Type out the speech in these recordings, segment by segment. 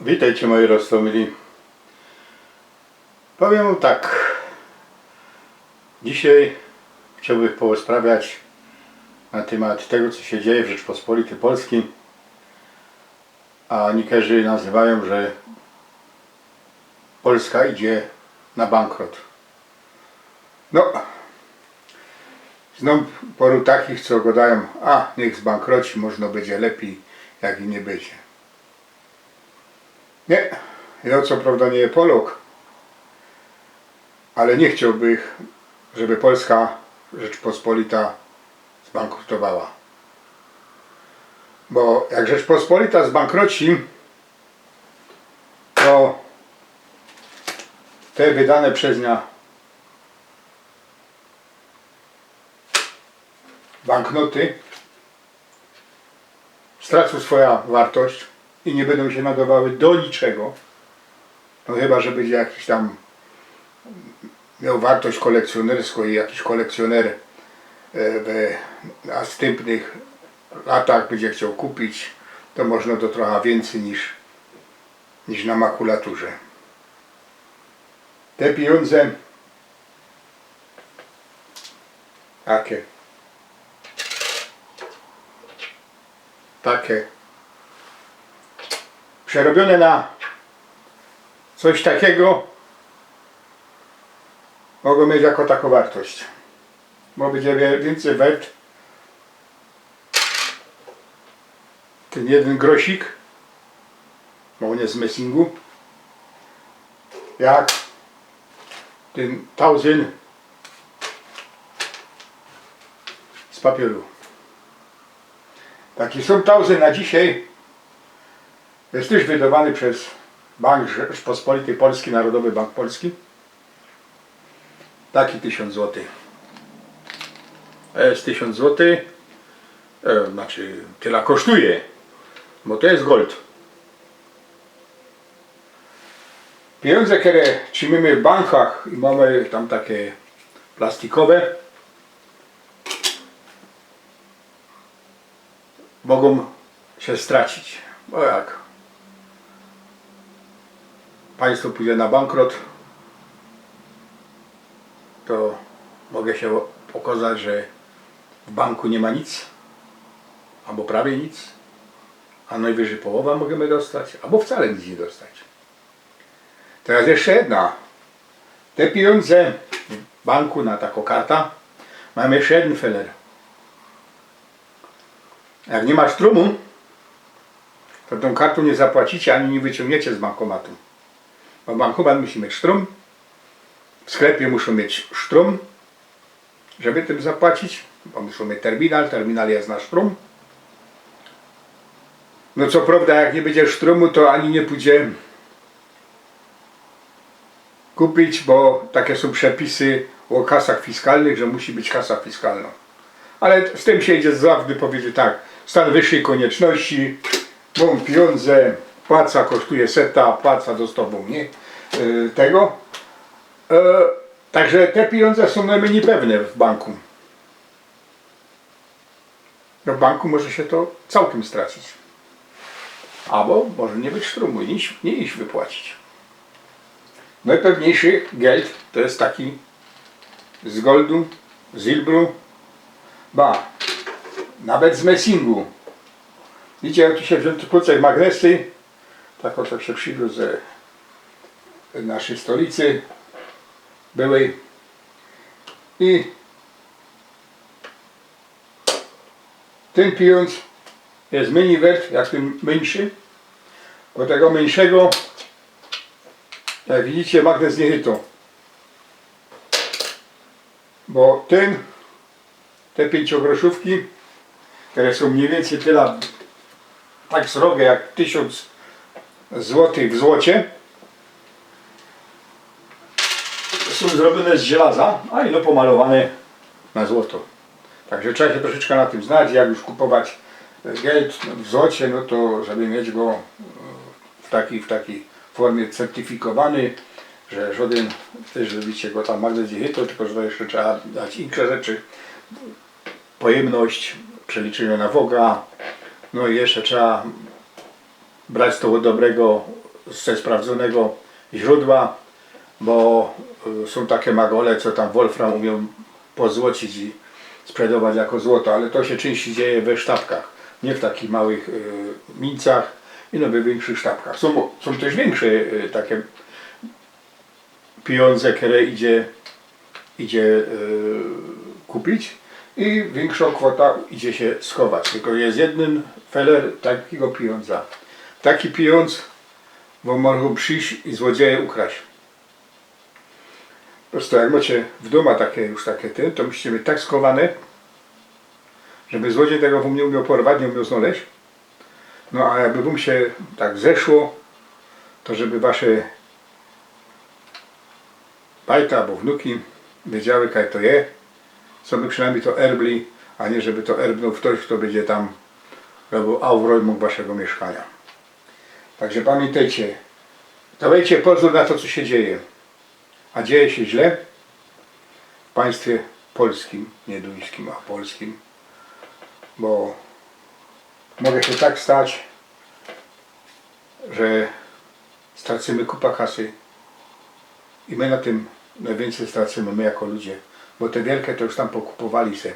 witajcie moi roztomili. Powiem tak. Dzisiaj chciałbym porozprawiać na temat tego, co się dzieje w Rzeczpospolitej Polskiej. A niektórzy nazywają, że Polska idzie na bankrot. No, znam paru takich, co gadają, a niech zbankroci, można będzie lepiej, jak i nie będzie. Nie, ja co prawda nie Polok, ale nie chciałbym, żeby Polska Rzeczpospolita zbankrutowała. Bo jak Rzeczpospolita zbankroci, to te wydane przez nią banknoty stracą swoją wartość i nie będą się nadawały do niczego. No chyba, że będzie jakiś tam miał wartość kolekcjonerską i jakiś kolekcjoner e, w następnych latach będzie chciał kupić, to można to trochę więcej niż, niż na makulaturze. Te pieniądze takie takie przerobione na coś takiego mogą mieć jako taką wartość. Bo będzie więcej wert ten jeden grosik, bo on jest z messingu, jak ten tausend z papieru. Taki sum tausend na dzisiaj jest też wydawany przez Bank Rzeczpospolitej Polski, Narodowy Bank Polski. Taki 1000 zł. Jest 1000 zł. E, znaczy tyle kosztuje, bo to jest gold. Pieniądze, które trzymamy w bankach i mamy tam takie plastikowe, mogą się stracić. Bo jak państwo pójdzie na bankrot, to mogę się okazać, że w banku nie ma nic, albo prawie nic, a najwyżej połowa możemy dostać, albo wcale nic nie dostać. Teraz jeszcze jedna. Te pieniądze w banku na taką kartę mamy jeszcze jeden feler. Jak nie masz trumu, to tą kartą nie zapłacicie ani nie wyciągniecie z bankomatu. Bankomat musi mieć sztrum, w sklepie muszą mieć sztrum, żeby tym zapłacić, bo muszą mieć terminal, terminal jest na sztrum. No co prawda, jak nie będzie sztrumu, to ani nie pójdzie kupić, bo takie są przepisy o kasach fiskalnych, że musi być kasa fiskalna. Ale z tym się idzie zawsze powiedzieć tak, stan wyższej konieczności, mam pieniądze, płaca kosztuje seta, płaca dostawą nie y, tego. E, także te pieniądze są najmniej pewne w banku. No w banku może się to całkiem stracić. Albo może nie być strumu, nie nie iść wypłacić. Najpewniejszy geld to jest taki z goldu, z ilbru, ba, nawet z messingu. Widzicie, jak tu się wziął płucek magnesy, tak oto się przywiózł ze naszej stolicy byłej i ten pieniądz jest mniej wert jak ten mniejszy. Bo tego mniejszego, jak widzicie, magnes nie chytą. Bo ten, te pięciogroszówki, które są mniej więcej tyle tak srogie jak tysiąc złotych w złocie, są zrobione z żelaza, a ino pomalowane na złoto. Także trzeba się troszeczkę na tym znać, jak już kupować geld w złocie, no to żeby mieć go e, w takiej, w takiej formie certyfikowany, że żaden też żebyście go tam chytał, tylko że jeszcze trzeba dać inne rzeczy. Pojemność, przeliczenie na woga, no i jeszcze trzeba brać to dobrego, ze sprawdzonego źródła, bo y, są takie magole, co tam Wolfram umią pozłocić i sprzedawać jako złoto, ale to się częściej dzieje we sztabkach, nie w takich małych y, mincach i no we większych sztabkach. Są, są też większe y, takie pieniądze, które idzie, idzie kupić i większą kwotę idzie się schować. Tylko jest jeden feler takiego pieniądza. Taki pieniądz, bo mogą przyjść i złodzieje ukraść. Po prostu jak macie w domu takie już takie ty, to musicie mieć tak skowane, żeby złodziej tego wam nie umiał porwać, nie umiał znaleźć. No a jakby wam się tak zeszło, to żeby wasze bajta albo wnuki wiedziały, kaj to je, co by przynajmniej to erbli, a nie żeby to erbnął ktoś, kto będzie tam robił aurojmą waszego mieszkania. Także pamiętajcie, dawajcie pozór na to, co się dzieje. A dzieje się źle? W państwie polskim, nie duńskim, a polskim, bo może się tak stać, że stracimy kupa kasy i my na tym najwięcej stracimy, my jako ludzie, bo te wielkie to już tam pokupowali se e,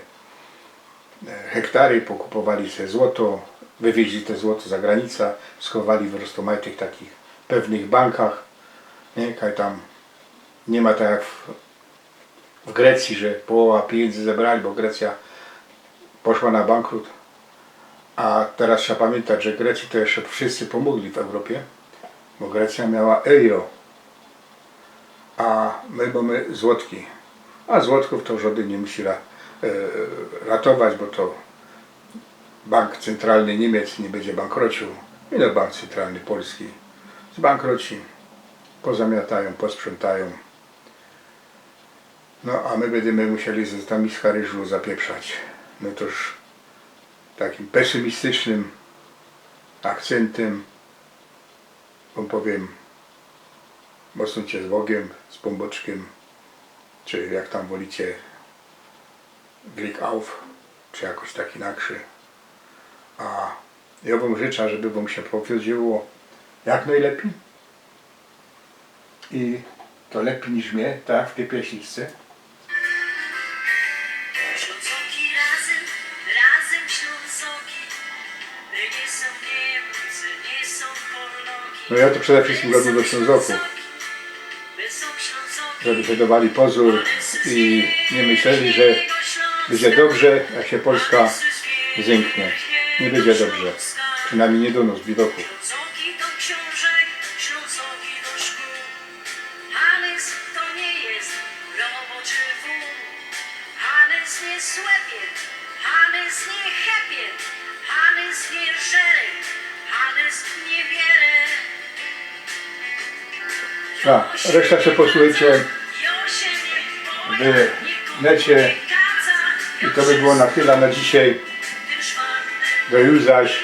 hektary, pokupowali se złoto, wywieźli te złoto za granicę, schowali w rozmaitych takich pewnych bankach, nie, tam nie ma tak jak w, w Grecji, że połowa pieniędzy zebrali, bo Grecja poszła na bankrut. A teraz trzeba pamiętać, że Grecji to jeszcze wszyscy pomogli w Europie, bo Grecja miała euro, a my mamy złotki. A złotków to żaden nie musi e, ratować, bo to Bank Centralny Niemiec nie będzie bankrocił i no Bank Centralny Polski zbankroci, pozamiatają, posprzątają. No a my będziemy musieli z Paryżu zapieprzać. No toż takim pesymistycznym akcentem, wam powiem, mocnijcie z Bogiem, z pomboczkiem, czy jak tam wolicie, Glik auf, czy jakoś tak inaczej. A ja wam życzę, żeby wam się powodziło jak najlepiej. I to lepiej niż mnie, tak, w tej pieśniczce. No ja to przede wszystkim robię do Ślązoki. żeby się dawali pozór i nie myśleli, że będzie dobrze, jak się Polska zęknie. Nie będzie dobrze. Przynajmniej nie do nas, wierę. A, reszta się posłuchajcie. W necie i to by było na tyle na dzisiaj. Do już zaś.